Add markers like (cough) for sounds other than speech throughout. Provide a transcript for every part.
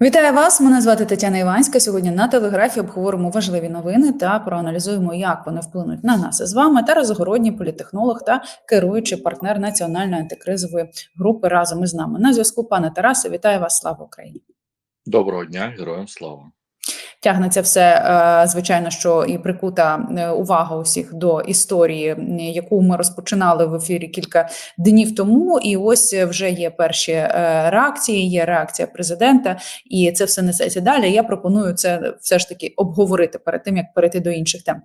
Вітаю вас! Мене звати Тетяна Іванська. Сьогодні на телеграфі обговоримо важливі новини та проаналізуємо, як вони вплинуть на нас з вами. Та розгородній політехнолог та керуючий партнер національної антикризової групи разом із нами. На зв'язку, пане Тарасе, вітаю вас! Слава Україні! Доброго дня, героям слава. Тягнеться все, е, звичайно, що і прикута е, увага усіх до історії, яку ми розпочинали в ефірі кілька днів тому. І ось вже є перші е, реакції, є реакція президента, і це все несеться далі. Я пропоную це все ж таки обговорити перед тим, як перейти до інших тем.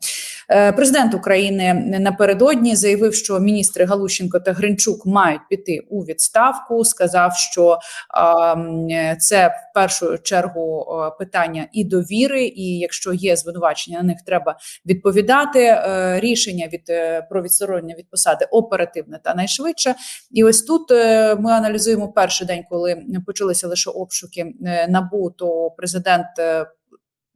Президент України напередодні заявив, що міністри Галущенко та Гринчук мають піти у відставку. Сказав, що це в першу чергу питання і довіри, і якщо є звинувачення, на них треба відповідати. Е, Рішення від е, про відсторонення від посади оперативне та найшвидше. І ось тут е, ми аналізуємо перший день, коли почалися лише обшуки набу, то президент.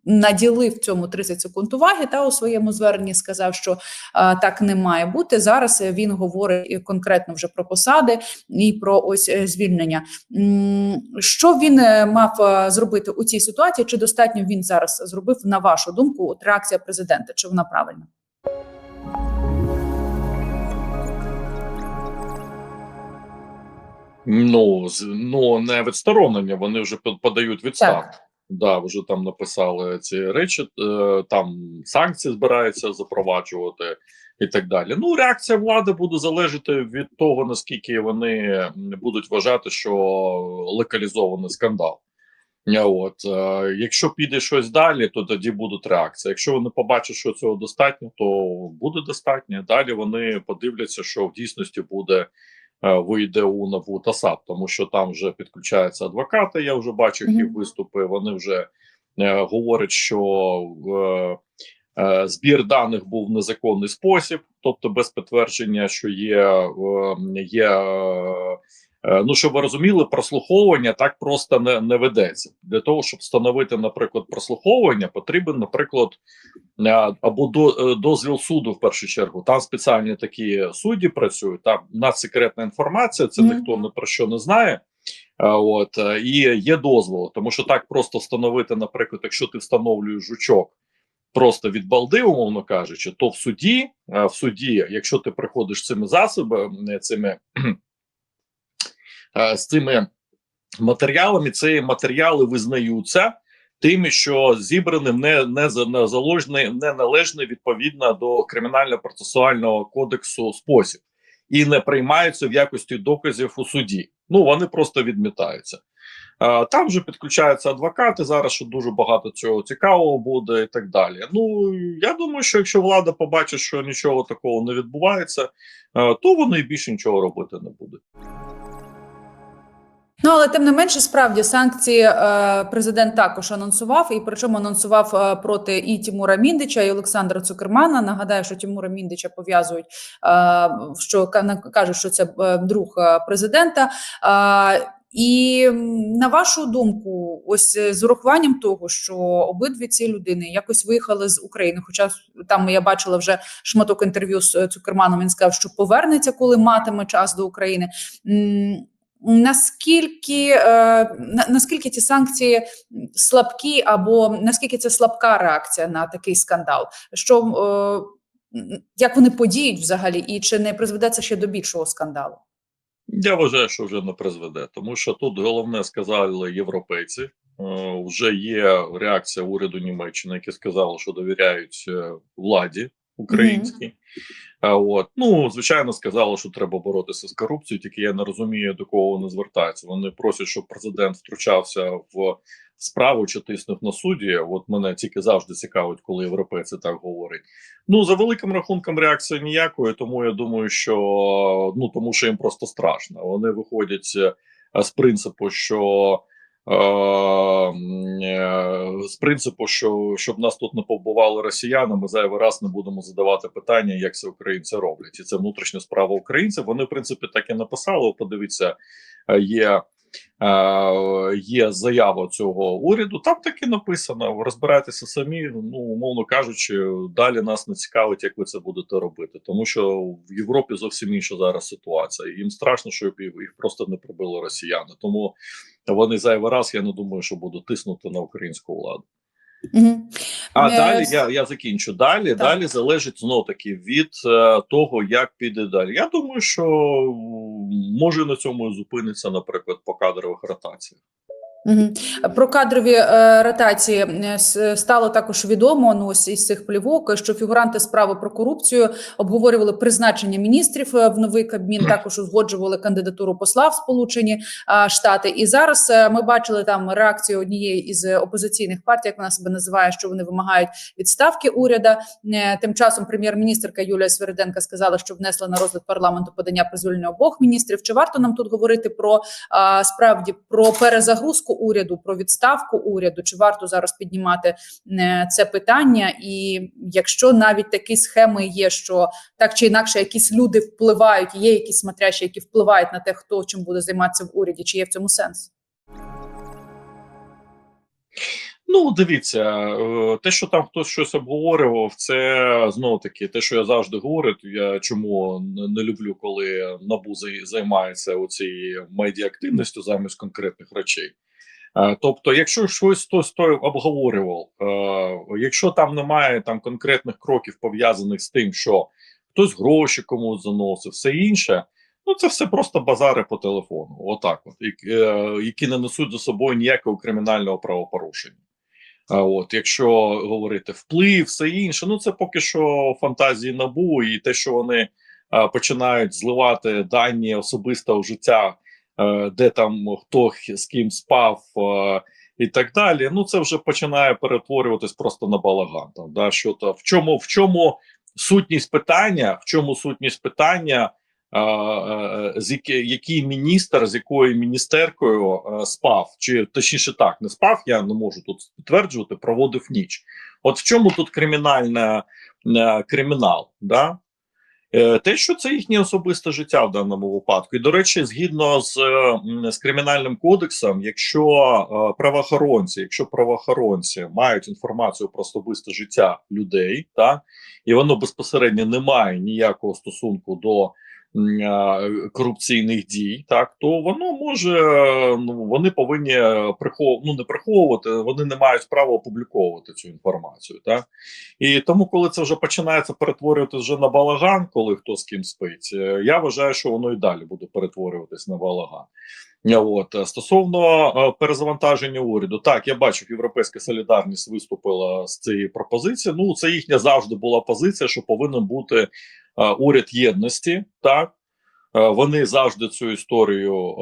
Наділив цьому 30 секунд уваги та у своєму зверненні сказав, що а, так не має бути. Зараз він говорить конкретно вже про посади і про ось е, звільнення. Що він е, мав е, зробити у цій ситуації? Чи достатньо він зараз зробив на вашу думку? От реакція президента? Чи вона правильна? Ну, ну не відсторонення, вони вже подають відставку. Так. Да, вже там написали ці речі, е, там санкції збираються запроваджувати і так далі. Ну, реакція влади буде залежати від того, наскільки вони будуть вважати, що локалізований скандал. Е, От, е, якщо піде щось далі, то тоді будуть реакції. Якщо вони побачать, що цього достатньо, то буде достатньо. Далі вони подивляться, що в дійсності буде вийде у НАБУ та САП, тому що там вже підключаються адвокати. Я вже бачив їх виступи. Вони вже е, говорять, що е, е, збір даних був в незаконний спосіб, тобто без підтвердження, що є, е, є е, Е, Ну, щоб ви розуміли, прослуховування так просто не, не ведеться. Для того, щоб встановити, наприклад, прослуховування, потрібен, наприклад, е, або до, е, дозвіл суду в першу чергу. Там спеціальні такі судді працюють, там надсекретна інформація, це Мгм. ніхто ні про що не знає. Е, От е, і є дозвол, тому що так просто встановити, наприклад, якщо ти встановлюєш жучок просто від балди, умовно кажучи, то в суді, е, в суді, якщо ти приходиш цими засобами, цими е, з цими матеріалами. Ці матеріали визнаються тими, що зібрані не, не, за- не заложний, не належний відповідно до кримінально-процесуального кодексу спосіб і не приймаються в якості доказів у суді. Ну вони просто відмітаються. Е, Там вже підключаються адвокати зараз, що дуже багато цього цікавого буде, і так далі. Ну я думаю, що якщо влада побачить, що нічого такого не відбувається, е, то вони більше нічого робити не будуть. Ну але тим не менше, справді санкції е, президент також анонсував, і причому анонсував е, проти і Тимура Міндича, і Олександра Цукермана. Нагадаю, що Тимура Міндича пов'язують, е, що ка- кажуть, що це друг президента. І на вашу думку, ось з урахуванням того, що обидві ці людини якось виїхали з України, хоча там я бачила вже шматок інтерв'ю з Цукерманом. Він сказав, що повернеться, коли матиме час до України. Наскільки е, на, наскільки ці санкції слабкі, або наскільки це слабка реакція на такий скандал? Що е, як вони подіють взагалі, і чи не призведе це ще до більшого скандалу? Я вважаю, що вже не призведе, тому що тут головне сказали європейці. Е, Вже є реакція уряду Німеччини, які сказали, що довіряють е, владі українській. А От ну звичайно сказали, що треба боротися з корупцією. Тільки я не розумію, до кого вони звертаються. Вони просять, щоб президент втручався в справу чи тиснув на суді. От мене тільки завжди цікавить, коли європейці так говорять. Ну за великим рахунком реакції ніякої, тому я думаю, що ну тому, що їм просто страшно. Вони виходять з принципу, що. Е, е, З принципу, що щоб нас тут не побували росіяни, ми зайвий раз не будемо задавати питання, як це українці роблять, і це внутрішня справа українців. Вони, в принципі, так і написали. Подивіться, е, є є заява цього уряду. Там так і написано. Розбирайтеся самі. Ну умовно кажучи, далі нас не цікавить, як ви це будете робити, тому що в Європі зовсім інша зараз ситуація. Їм страшно, щоб їх просто не прибили росіяни. Тому вони зайвий раз, я не думаю, що будуть тиснути на українську владу. Мгм. А не... далі я, я закінчу. Далі Так. далі залежить знов таки від е, того, як піде далі. Я думаю, що може на цьому і зупиниться, наприклад, по кадрових ротаціях. Про кадрові е, ротації е, стало також відомо ну, ось із цих плівок, що фігуранти справи про корупцію обговорювали призначення міністрів е, в новий кабмін. Також узгоджували кандидатуру посла в Сполучені Штати. І зараз е, ми бачили там реакцію однієї із опозиційних партій, як вона себе називає, що вони вимагають відставки уряда. Е, Тим часом прем'єр-міністрка Юлія Свириденка сказала, що внесла на розгляд парламенту подання про звільнення обох міністрів. Чи варто нам тут говорити про справді про перезагрузку уряду, про відставку уряду? Чи варто зараз піднімати е, це питання? І якщо навіть такі схеми є, що так чи інакше якісь люди впливають, є якісь смотрящі, які впливають на те, хто чим буде займатися в уряді, чи є в цьому сенс? Ну, дивіться, е, те, що там хтось щось обговорював, це знову таки те, що я завжди говорю. Я чому не- люблю, коли набу зай- займається оцією медіаактивністю замість конкретних речей. Е, Тобто, якщо щось хтось той обговорював, е, якщо там немає там конкретних кроків пов'язаних з тим, що хтось гроші комусь заносив, все інше. Ну, це все просто базари по телефону, отак, от, які, е, не несуть за собою ніякого кримінального правопорушення. А от, якщо говорити вплив, все інше, ну це поки що фантазії набу, і те, що вони починають зливати дані особистого життя, де там хто з ким спав е, і так далі. Ну це вже починає перетворюватись просто на балаган. Там, да, що то в чому, в чому сутність питання, в чому сутність питання. е, е, З які, який міністр з якою міністеркою е, спав, чи точніше так не спав, я не можу тут підтверджувати, проводив ніч. От в чому тут кримінальна е, кримінал? Да? Е, Те, що це їхнє особисте життя в даному випадку, і до речі, згідно з, е, з кримінальним кодексом, якщо е, правоохоронці, якщо правоохоронці мають інформацію про особисте життя людей, та і воно безпосередньо не має ніякого стосунку до корупційних дій, так то воно може е, ну вони повинні прихов... ну, не приховувати, вони не мають права опубліковувати цю інформацію, так і тому, коли це вже починається перетворюватися вже на балаган, коли хто з ким спить, е, я вважаю, що воно і далі буде перетворюватись на балаган. От е, стосовно е, перезавантаження уряду, так я бачу, європейська солідарність виступила з цієї пропозиції. Ну це їхня завжди була позиція, що повинен бути е, уряд єдності. Так вони завжди цю історію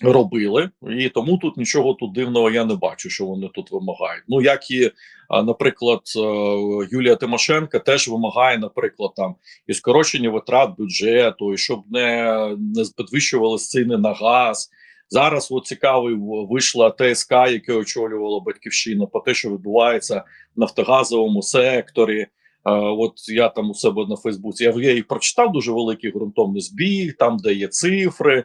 робили, і тому тут нічого тут дивного я не бачу, що вони тут вимагають. Ну як і, наприклад, е, Юлія Тимошенко теж вимагає, наприклад, там і скорочення витрат бюджету, і щоб не, не підвищували ціни на газ. Зараз от цікавий вийшла ТСК, яке очолювала батьківщина, по те, що відбувається в нафтогазовому секторі. Е, от я там у себе на Фейсбуці. Я, їх прочитав дуже великий ґрунтовний збіг, там де є цифри,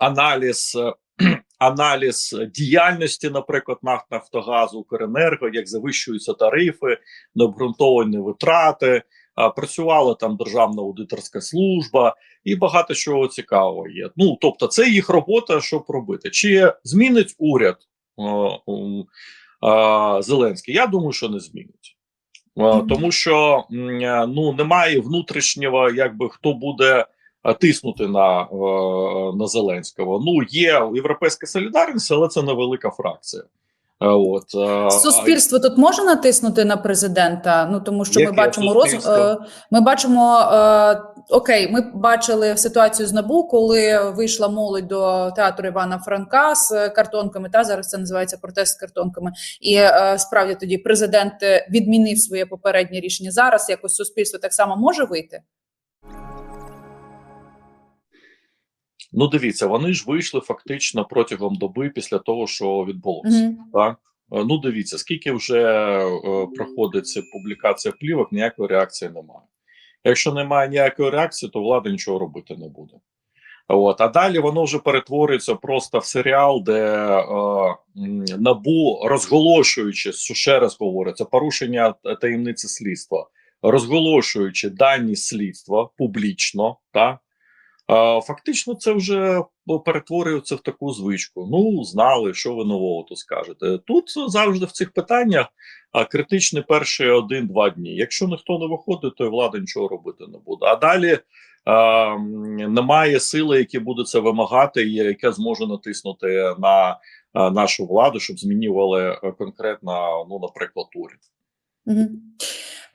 аналіз. е, (clears throat) Аналіз діяльності, наприклад, НАФ Нафтогазу, Укренерго, як завищуються тарифи, необґрунтовані витрати, працювала там Державна аудиторська служба і багато чого цікавого є. Ну тобто, це їх робота, щоб робити. Чи змінить уряд о, Зеленський? Я думаю, що не змінить. Мгм. Тому що е, ну немає внутрішнього, якби хто буде е, тиснути на, е, на Зеленського. Ну є європейська солідарність, але це невелика фракція. Е, От е, Суспільство тут може натиснути на президента. Ну тому що ми бачимо роз... Ми бачимо окей. Ми бачили ситуацію з набу, коли вийшла молодь до театру Івана Франка з картонками. Та зараз це називається протест з картонками. І справді тоді президент відмінив своє попереднє рішення. Зараз якось суспільство так само може вийти. Ну, дивіться, вони ж вийшли фактично протягом доби після того, що відбулося. Мгм. Так Е, ну дивіться, скільки вже е, проходить ця публікація плівок, ніякої реакції немає. Якщо немає ніякої реакції, то влада нічого робити не буде. От а далі воно вже перетворюється просто в серіал, де е, набу розголошуючи, що ще раз говориться, порушення таємниці слідства, розголошуючи дані слідства публічно, та А, Фактично, це вже перетворюється в таку звичку. Ну, знали, що ви нового то скажете. Тут завжди в цих питаннях критичні перші один-два дні. Якщо ніхто не виходить, то й влада нічого робити не буде. А далі а, немає сили, які буде це вимагати, і яка зможе натиснути на нашу владу, щоб змінювали е, конкретно, ну, наприклад, уряд. Мгм.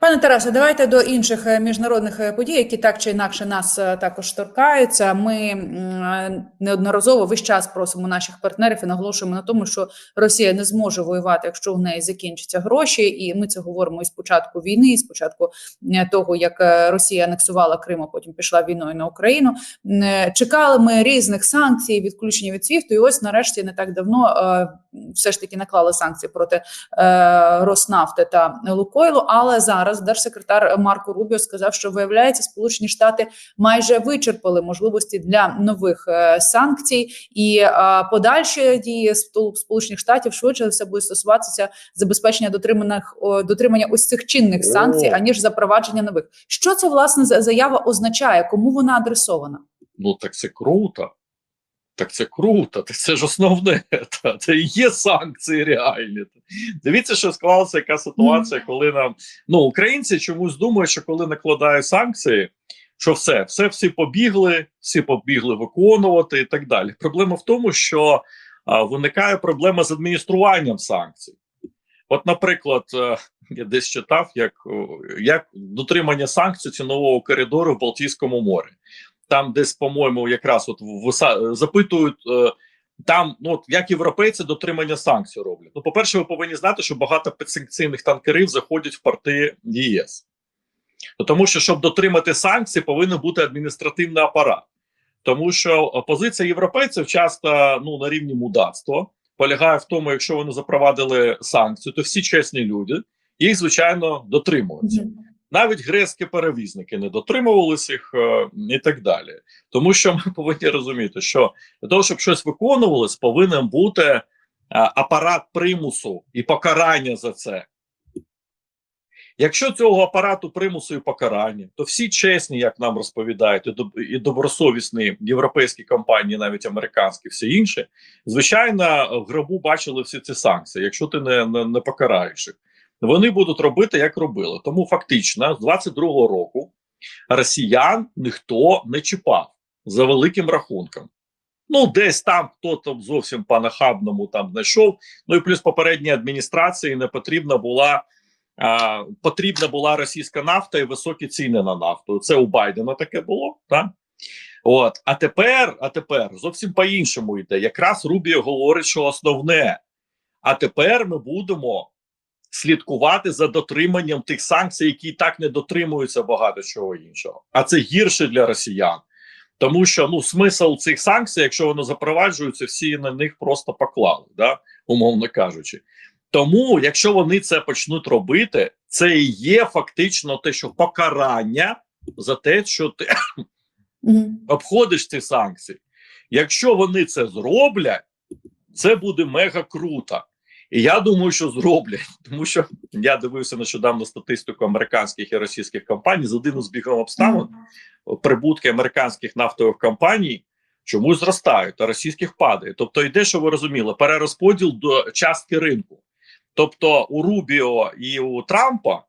Пане Тарасе, давайте до інших е, міжнародних е, подій, які так чи інакше нас е, також торкаються. Ми неодноразово весь час просимо наших партнерів і наголошуємо на тому, що Росія не зможе воювати, якщо у неї закінчаться гроші. І ми це говоримо із початку війни, з початку того, як Росія анексувала Крим, а потім пішла війною на Україну. Чекали ми різних санкцій, відключення від СВІФТу, і ось нарешті не так давно все ж таки наклали санкції проти Роснафти та Лукойлу. Але зараз держсекретар Марко Рубіо сказав, що виявляється, Сполучені Штати майже вичерпали можливості для нових е, санкцій, і е, подальші дії Сполучених Штатів швидше все буде стосуватися забезпечення дотриманих дотримання ось цих чинних санкцій, аніж запровадження нових. Що це власне за заява означає? Кому вона адресована? Ну так це круто. Так це круто, так це ж основне. (laughs) Та, це і є санкції реальні. Дивіться, що склалася яка ситуація, коли нам ну українці чомусь думають, що коли накладають санкції, що все, все всі побігли, всі побігли виконувати і так далі. Проблема в тому, що а, виникає проблема з адмініструванням санкцій. От, наприклад, е, я десь читав, як, як дотримання санкцій цінового коридору в Балтійському морі там десь, по-моєму, якраз от виса- запитують е, там, ну от як європейці дотримання санкцій роблять. Ну, по-перше, ви повинні знати, що багато підсанкційних танкерів заходять в порти ЄС. Ну, тому що, щоб дотримати санкції, повинен бути адміністративний апарат. Тому що позиція європейців часто ну, на рівні мудацтва полягає в тому, якщо вони запровадили санкції, то всі чесні люди їх, звичайно, дотримуються навіть грецькі перевізники не дотримувалися їх е, і так далі. Тому що ми (laughs) повинні розуміти, що для того, щоб щось виконувалось, повинен бути е, апарат примусу і покарання за це. Якщо цього апарату примусу і покарання, то всі чесні, як нам розповідають, і добросовісні європейські компанії, навіть американські, всі інші, звичайно, в гробу бачили всі ці санкції, якщо ти не, не, не покараєш їх вони будуть робити, як робили. Тому фактично, з 22-го року росіян ніхто не чіпав за великим рахунком. Ну, десь там хто там зовсім по нахабному там знайшов. Ну і плюс попередній адміністрації не потрібна була. А, потрібна була російська нафта і високі ціни на нафту. Це у Байдена таке було. Так? От, а тепер, а тепер зовсім по-іншому йде. Якраз Рубіо говорить, що основне. А тепер ми будемо слідкувати за дотриманням тих санкцій, які і так не дотримуються багато чого іншого. А це гірше для росіян, тому що ну смисл цих санкцій, якщо вони запроваджуються, всі на них просто поклали, да, умовно кажучи. Тому, якщо вони це почнуть робити, це і є фактично те, що покарання за те, що ти обходиш ці санкції. Якщо вони це зроблять, це буде мега круто. І я думаю, що зроблять, (laughs) тому що я дивився нещодавно статистику американських і російських компаній з одним збігом обставин. Прибутки американських нафтових компаній чомусь зростають, а російських падає. Тобто, йде, що ви розуміли, перерозподіл до частки ринку. Тобто, у Рубіо і у Трампа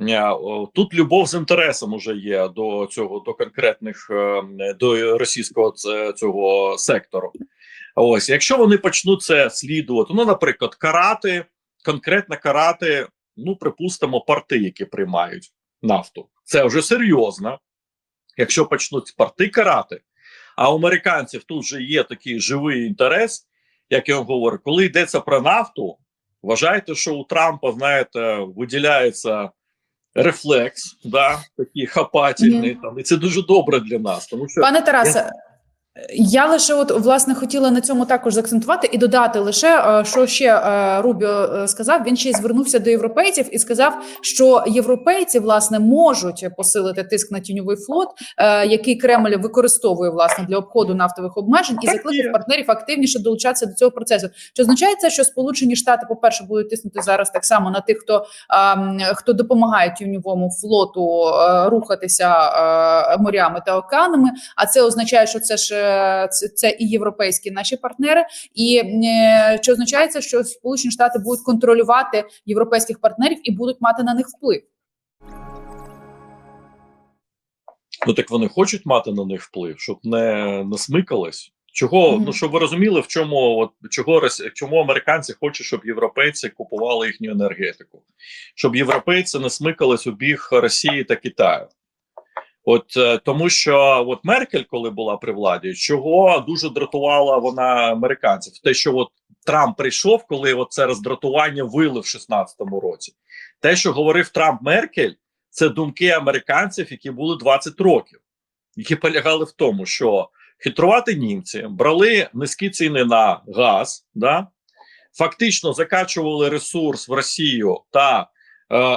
е, тут любов з інтересом уже є до цього, до конкретних е, до російського цього сектору. Ось, якщо вони почнуть це слідувати, ну, наприклад, карати, конкретно карати, ну, припустимо, порти, які приймають нафту. Це вже серйозно. Якщо почнуть порти карати, а у американців тут вже є такий живий інтерес, як я вам говорю, коли йдеться про нафту, вважайте, що у Трампа, знаєте, виділяється рефлекс, да, такий хапательний, там, і це дуже добре для нас, тому що Пане Тарасе, Я лише от власне хотіла на цьому також заакцентувати і додати лише е, що ще е, Рубіо е, сказав. Він ще й звернувся до європейців і сказав, що європейці власне можуть посилити тиск на тіньовий флот, який Кремль використовує власне для обходу нафтових обмежень, і закликав партнерів активніше долучатися до цього процесу. Чи означає це, що Сполучені Штати, по перше, будуть тиснути зараз так само на тих, хто ем, хто допомагає тіньовому флоту рухатися морями та океанами? А це означає, що це ж це, це і європейські наші партнери, і е, чи означає що Сполучені Штати будуть контролювати європейських партнерів і будуть мати на них вплив? Ну так вони хочуть мати на них вплив, щоб не, не смикались. Чого Мгм. ну щоб ви розуміли, в чому от чого чому американці хочуть, щоб європейці купували їхню енергетику, щоб європейці не смикались у біг Росії та Китаю. От е, тому, що от Меркель, коли була при владі, чого дуже дратувала вона американців? Те, що от Трамп прийшов, коли от це роздратування вили в 16-му році. Те, що говорив Трамп Меркель, це думки американців, які були 20 років, які полягали в тому, що хитрувати німці брали низькі ціни на газ, да, фактично закачували ресурс в Росію та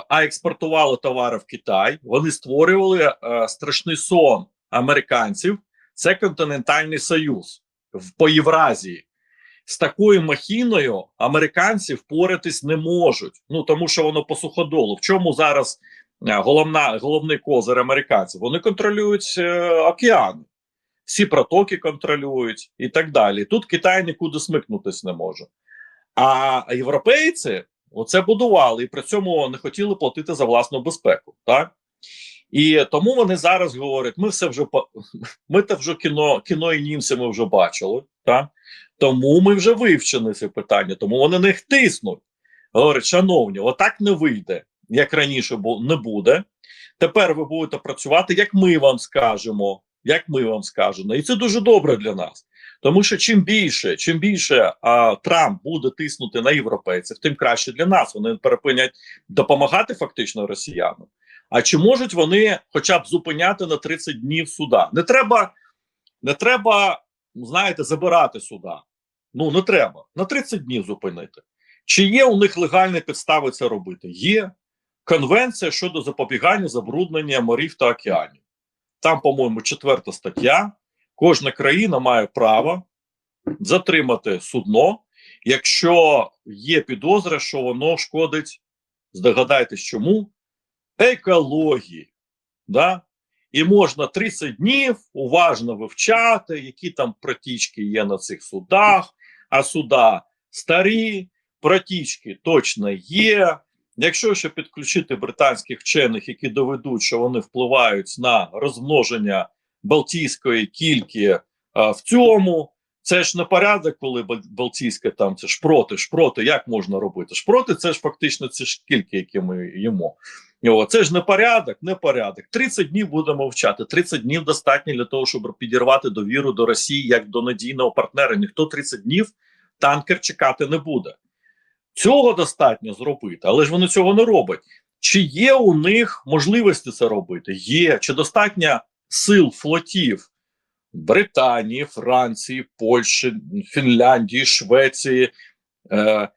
а експортували товари в Китай. Вони створювали е, страшний сон американців. Це континентальний союз в по Євразії. З такою махіною американці впоратись не можуть. Ну тому що воно по суходолу. В чому зараз е, головна головний козир американців? Вони контролюють е, океани, всі протоки контролюють і так далі. Тут Китай нікуди смикнутись не може. А європейці оце будували і при цьому не хотіли платити за власну безпеку. Так? І тому вони зараз говорять: ми все вже (laughs) ми те вже кіно, кіно і німці ми вже бачили. Так? Тому ми вже вивчили це питання, тому вони не тиснуть. Говорять, шановні, отак не вийде, як раніше не буде. Тепер ви будете працювати, як ми вам скажемо, як ми вам скажемо. І це дуже добре для нас. Тому що чим більше, чим більше а, Трамп буде тиснути на європейців, тим краще для нас. Вони перепинять допомагати фактично росіянам. А чи можуть вони хоча б зупиняти на 30 днів суда? Не треба, не треба, знаєте, забирати суда. Ну не треба на 30 днів зупинити. Чи є у них легальні підстави це робити? Є конвенція щодо запобігання забруднення морів та океанів. Там, по-моєму, четверта стаття. Кожна країна має право затримати судно, якщо є підозра, що воно шкодить, здогадайтесь чому, екології. Да? І можна 30 днів уважно вивчати, які там протічки є на цих судах, а суда старі, протічки точно є. Якщо ще підключити британських вчених, які доведуть, що вони впливають на розмноження Балтійської кільки а, в цьому, це ж не порядок, коли Бал- Балтійська там це шпроти, шпроти, як можна робити? Шпроти це ж фактично ці ж кільки, які ми їмо. От, Це ж не порядок, не порядок. 30 днів будемо вчати. 30 днів достатньо для того, щоб підірвати довіру до Росії як до надійного партнера. Ніхто 30 днів танкер чекати не буде. Цього достатньо зробити, але ж вони цього не роблять. Чи є у них можливості це робити? Є. Чи достатньо сил флотів Британії, Франції, Польщі, Фінляндії, Швеції, е,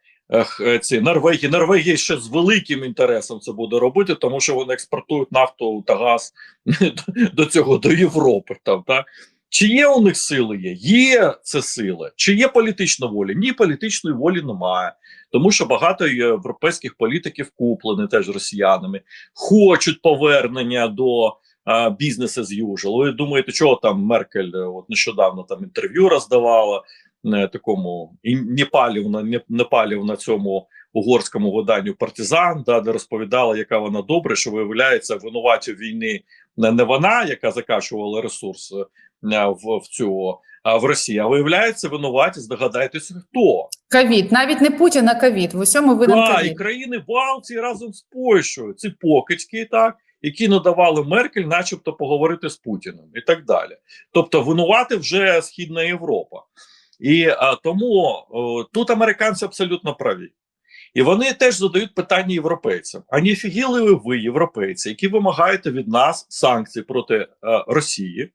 е, ці Норвегії. Норвегія ще з великим інтересом це буде робити, тому що вони експортують нафту та газ (laughs) до цього до Європи. Там так чи є у них сили? Є є це сила, чи є політична воля? Ні, політичної волі немає, тому що багато європейських політиків куплені теж росіянами, хочуть повернення до бізнес as usual. Ви думаєте, чого там Меркель е, от нещодавно там інтерв'ю роздавала е, такому і Непалів на Непалів на цьому угорському виданню партизан, да, де розповідала, яка вона добра, що виявляється винуваті в війні не, не вона, яка закачувала ресурс е, в, в цю а в Росії, а виявляється, винуваті, здогадайтеся, хто Ковід, навіть не Путін, а ковід. В усьому винен да, і країни Балтії разом з Польщею, ці покидьки, так які надавали Меркель, начебто, поговорити з Путіним і так далі. Тобто, винувати вже Східна Європа, і а, тому о, тут американці абсолютно праві. І вони теж задають питання європейцям: а не фігіли ви, ви, європейці, які вимагаєте від нас санкцій проти е, Росії,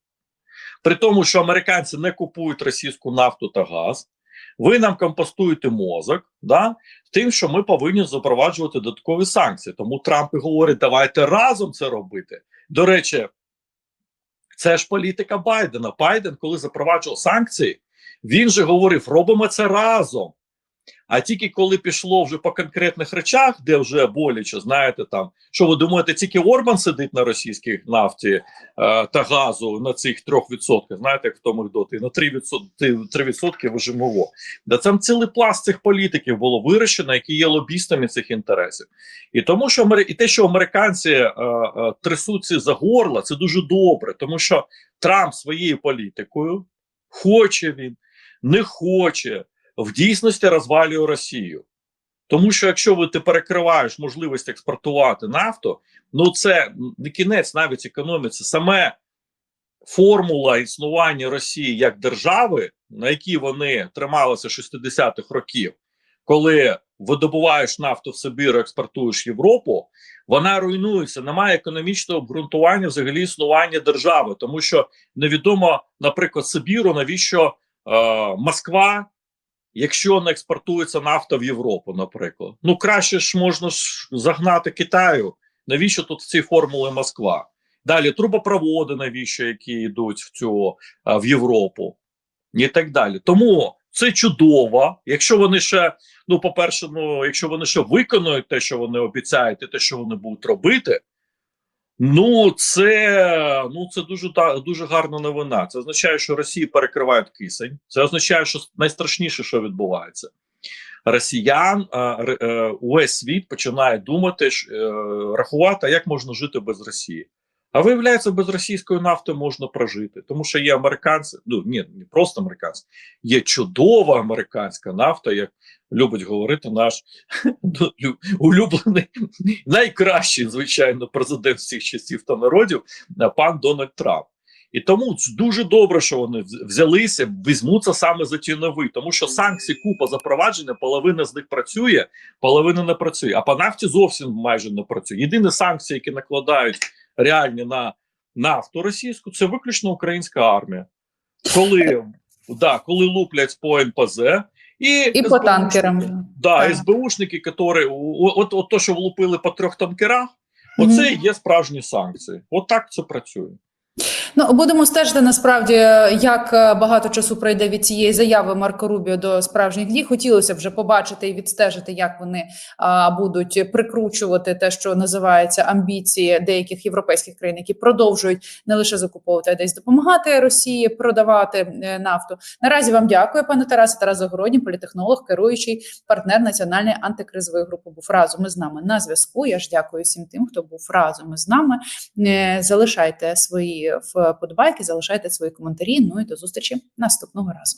при тому, що американці не купують російську нафту та газ. Ви нам компостуєте мозок, да, тим, що ми повинні запроваджувати додаткові санкції. Тому Трамп і говорить, давайте разом це робити. До речі, це ж політика Байдена. Байден, коли запроваджував санкції, він же говорив: робимо це разом. А тільки коли пішло вже по конкретних речах, де вже боляче, знаєте, там що ви думаєте, тільки Орбан сидить на російській нафті е, та газу на цих 3%, знаєте, як в тому доти, на 3%, 3% вижимово. Да там цілий пласт цих політиків було вирощено, які є лобістами цих інтересів. І тому, що і те, що американці е, е, трясуться за горло, це дуже добре, тому що Трамп своєю політикою хоче він, не хоче в дійсності розвалює Росію. Тому що якщо ви ти перекриваєш можливість експортувати нафту, ну це не кінець навіть економіці, саме формула існування Росії як держави, на якій вони трималися 60-х років, коли видобуваєш нафту в Сибір, експортуєш Європу, вона руйнується. Немає економічного обґрунтування взагалі існування держави, тому що невідомо, наприклад, Сибіру, навіщо е, Москва якщо не експортується нафта в Європу, наприклад. Ну краще ж можна ж загнати Китаю. Навіщо тут ці формули Москва? Далі трубопроводи, навіщо які йдуть в цю в Європу, і так далі. Тому це чудово. Якщо вони ще, ну, по-перше, ну, якщо вони ще виконують те, що вони обіцяють, і те, що вони будуть робити. Ну, це ну це дуже дуже гарна новина. Це означає, що Росії перекривають кисень. Це означає, що найстрашніше, що відбувається, росіян р- е, увесь світ починає думати, е, рахувати, як можна жити без Росії. А виявляється, без російської нафти можна прожити, тому що є американці. Ну ні, не просто американці, є чудова американська нафта, як любить говорити наш (laughs) ну, улюблений найкращий, звичайно, президент всіх часів та народів, а, пан Дональд Трамп. І тому дуже добре, що вони взялися, візьмуться саме за ті нові, тому що санкції купа запровадження, половина з них працює, половина не працює. А по нафті зовсім майже не працює. Єдині санкції, які накладають реальні на нафту російську, це виключно українська армія. Коли, да, коли луплять по НПЗ і, І по танкерам. Да, Так. СБУшники, які от, от то, що влупили по трьох танкерах, оце і є справжні санкції. От так це працює. Ну будемо стежити насправді, як е, багато часу пройде від цієї заяви Марко Рубіо до справжніх дій. Хотілося вже побачити і відстежити, як вони а, будуть прикручувати те, що називається амбіції деяких європейських країн, які продовжують не лише закуповувати, а десь допомагати Росії продавати е, нафту. Наразі вам дякую, пане Тарасе. Тарас Загородній, політехнолог, керуючий партнер національної антикризової групи. Був разом із нами на зв'язку. Я ж дякую всім тим, хто був разом із нами. Е, Залишайте свої вподобайки, залишайте свої коментарі. Ну і до зустрічі наступного разу.